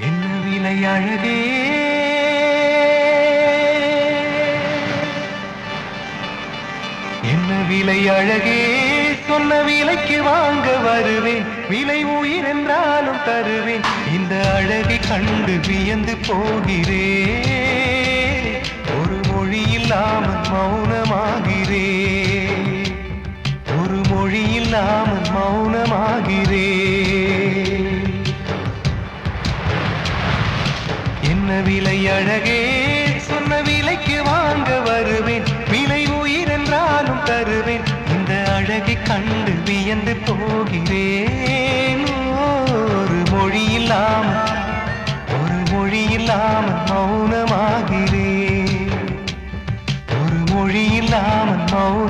என்ன விலை அழகே? என்ன விலை அழகே? சொன்ன விலைக்கு வாங்க வருவேன். விலை உயிர் என்றாலும் தருவேன். இந்த அழகை கண்டு வியந்து போகிறேன். ஒரு மொழி இல்லாமல் மௌனமாகிறேன். ஒரு மொழி இல்லாமல் மௌனமாக சொன்ன விலை அழகே. சொன்ன விலைக்கு வாங்க வருவேன். விலை உயிர் என்றாலும் தருவேன். இந்த அழகை கண்டு வியந்து போகிறேன். ஒரு மொழி இல்லாமல் ஒரு மொழி இல்லாமல் மௌனமாகிறேன். ஒரு மொழி இல்லாமல் மௌன